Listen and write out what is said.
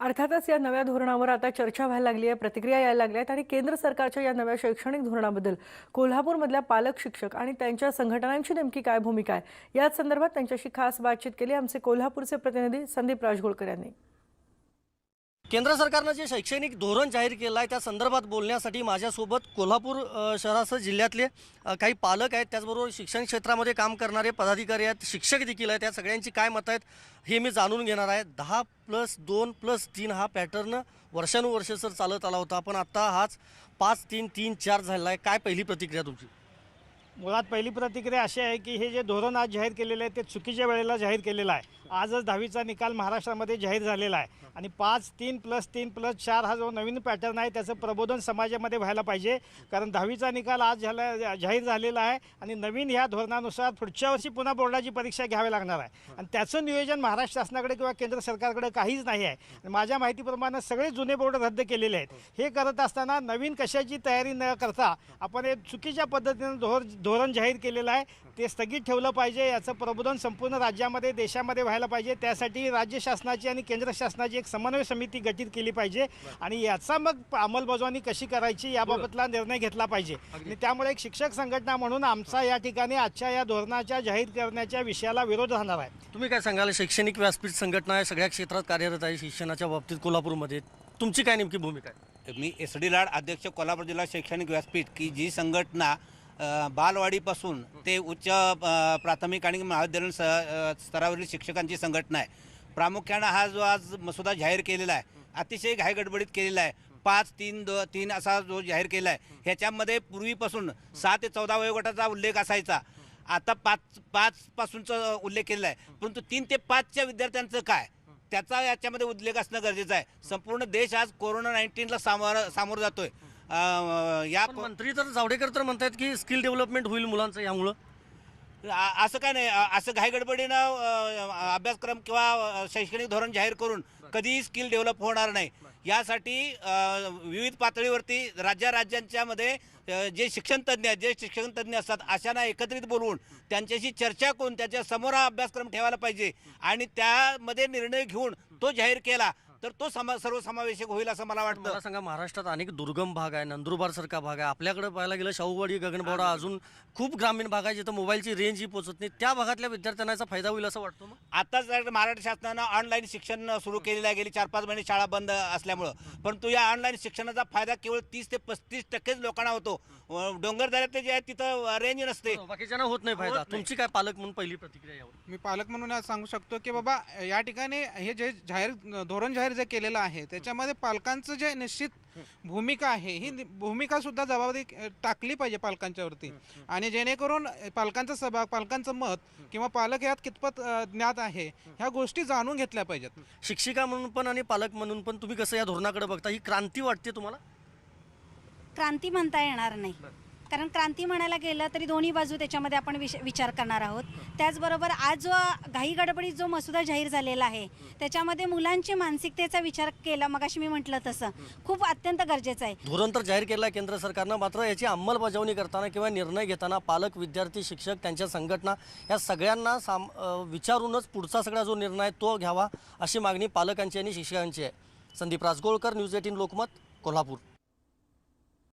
अर्थातच या नव्या धोरणावर आता चर्चा व्हायला लागली आहे प्रतिक्रिया यायला लागल्या आहेत आणि केंद्र सरकारच्या या नव्या शैक्षणिक धोरणाबद्दल कोल्हापूरमधल्या पालक शिक्षक आणि त्यांच्या संघटनांची नेमकी काय भूमिका आहे? याच संदर्भात त्यांच्याशी खास बातचीत केली आमचे कोल्हापूरचे प्रतिनिधी संदीप राजगोळकर यांनी. केंद्र सरकारनं जे शैक्षणिक धोरण जाहीर केलं आहे त्या संदर्भात बोलण्यासाठी माझ्यासोबत कोल्हापूर शहरासह जिल्ह्यातले काही पालक आहेत. त्याचबरोबर शिक्षण क्षेत्रामध्ये काम करणारे पदाधिकारी आहेत शिक्षक देखील आहेत. त्या सगळ्यांची काय मतं आहेत हे मी जाणून घेणार आहे. दहा प्लस दोन प्लस तीन हा पॅटर्न वर्षानुवर्ष सर चालत आला होता. पण आत्ता हाच पाच तीन तीन चार झालेला आहे. काय पहिली प्रतिक्रिया तुमची? मुळात पहिली प्रतिक्रिया अशी आहे की हे जे धोरण आज जाहीर केलेलं आहे ते चुकीच्या वेळेला जाहीर केलेलं आहे. आजच दहावीचा निकाल महाराष्ट्रामध्ये जाहीर झालेला आहे. आणि पाच तीन प्लस तीन प्लस चार हा जो नवीन पॅटर्न आहे त्याचं प्रबोधन समाजामध्ये व्हायला पाहिजे. कारण दहावीचा निकाल आज झाला जाहीर झालेला आहे आणि नवीन ह्या धोरणानुसार पुढच्या वर्षी पुन्हा बोर्डाची परीक्षा घ्यावी लागणार आहे. आणि त्याचं नियोजन महाराष्ट्र शासनाकडे किंवा केंद्र सरकारकडे काहीच नाही आहे. आणि माझ्या माहितीप्रमाणे सगळे जुने बोर्ड रद्द केलेले आहेत. हे करत असताना नवीन कशाची तयारी न करता आपण हे चुकीच्या पद्धतीनं धोर धोरण जाहीर केलेलं आहे. ते स्थगित ठेवलं पाहिजे. याचं प्रबोधन संपूर्ण राज्यामध्ये देशामध्ये व्हायला पाहिजे. त्यासाठी राज्य शासनाची आणि केंद्र शासनाची एक समन्वय समिती गठीत केली पाहिजे. आणि याचा मग अंमलबजावणी कशी करायची याबाबतला निर्णय घेतला पाहिजे. आणि त्यामुळे एक शिक्षक संघटना म्हणून आमचा या ठिकाणी आजच्या या धोरणाच्या जाहीर करण्याच्या विषयाला विरोध राहणार आहे. तुम्ही काय सांगाल? शैक्षणिक व्यासपीठ संघटना आहे सगळ्या क्षेत्रात कार्यरत आहे शिक्षणाच्या बाबतीत कोल्हापूरमध्ये. तुमची काय नेमकी भूमिका आहे? मी एस डी लाड अध्यक्ष कोल्हापूर जिल्हा शैक्षणिक व्यासपीठ की जी संघटना बालवाडीपासून ते उच्च प्राथमिक आणि महाविद्यालयीन स स्तरावरील शिक्षकांची संघटना आहे. प्रामुख्यानं हा जो आज मसुदा जाहीर केलेला आहे अतिशय घाईगडबडीत केलेला आहे. पाच तीन दो तीन असा जो जाहीर केला आहे ह्याच्यामध्ये पूर्वीपासून सहा ते चौदा वयोगटाचा उल्लेख असायचा. आता पाच पाचपासूनचा उल्लेख केलेला आहे. परंतु तीन ते पाचच्या विद्यार्थ्यांचं काय? त्याचा याच्यामध्ये उल्लेख असणं गरजेचं आहे. संपूर्ण देश आज कोरोना नाईन्टीनला सामोरं सामोरं जातोय. या पण मंत्री तर जावडेकर तर म्हणतात की स्किल डेव्हलपमेंट होईल मुलांचं यामुळं. आ- असं काय नाही? असं घाईगडबडीनं अ, अभ्यासक्रम किंवा शैक्षणिक धोरण जाहीर करून कधीही स्किल डेव्हलप होणार नाही. यासाठी अ, विविध पातळीवरती राज्या राज्यांच्यामध्ये अ, जे शिक्षण तज्ज्ञ आहेत जे शिक्षण तज्ज्ञ असतात अशांना एकत्रित बोलवून त्यांच्याशी चर्चा करून त्याच्यासमोर हा अभ्यासक्रम ठेवायला पाहिजे. आणि त्यामध्ये निर्णय घेऊन तो जाहीर केला तर तो समा सर्वसमावेशक होईल असं मला वाटतं. मला सांगा महाराष्ट्रात अनेक दुर्गम भाग आहे नंदुरबार सारखा भाग आहे. आपल्याकडे पाहायला गेलं शाहूवाडी गगनबावडा अजून खूप ग्रामीण भाग आहे जिथं मोबाईलची रेंजही पोहोचत नाही. त्या भागातल्या विद्यार्थ्यांना याचा फायदा होईल असं वाटतं मग? आताच जर महाराष्ट्र शासनानं ऑनलाईन शिक्षण सुरू केलेलं आहे गेली चार पाच महिने शाळा बंद असल्यामुळं. परंतु या ऑनलाईन शिक्षणाचा फायदा केवळ तीस ते पस्तीस टक्केच लोकांना होतो. अं, डोंगर दऱ्यात जे आहे तिथं रेंज नसते. बाकीच्यांना होत नाही फायदा. तुमची काय पालक म्हणून पहिली प्रतिक्रिया यावर? मी पालक म्हणून आज सांगू शकतो की बाबा या ठिकाणी हे जे जाहीर धोरण जाहीर जे केलेलं आहे त्याच्यामध्ये पालकांचं जे निश्चित भूमिका आहे ही भूमिका सुद्धा जबाबदारी टाकली पाहिजे पालकांच्यावरती आणि जेणेकरून पालकांचा सहभाग पालकांचं मत किंवा पालक यात कितपत ज्ञात आहे ह्या गोष्टी जाणून घेतल्या पाहिजेत. शिक्षिका म्हणून पण आणि पालक म्हणून पण तुम्ही कसं या धोरणाकडे बघता? ही क्रांती वाटते तुम्हाला? क्रांती म्हणता येणार नाही. कारण क्रांती म्हणायला गेलं तरी दोन्ही बाजू त्याच्यामध्ये आपण विश विचार करणार आहोत. त्याचबरोबर आज जो घाई गडबडीत जो मसुदा जाहीर झालेला आहे त्याच्यामध्ये मुलांची मानसिकतेचा विचार केला मगाशी मी म्हटलं तसं खूप अत्यंत गरजेचं आहे. धोरण तर जाहीर केलं केंद्र सरकारनं मात्र याची अंमलबजावणी करताना किंवा निर्णय घेताना पालक विद्यार्थी शिक्षक त्यांच्या संघटना या सगळ्यांना साम विचारूनच पुढचा सगळा जो निर्णय आहे तो घ्यावा अशी मागणी पालकांची आणि शिक्षकांची आहे. Sandeep Rajgolkar News Eighteen Lokmat Kolhapur.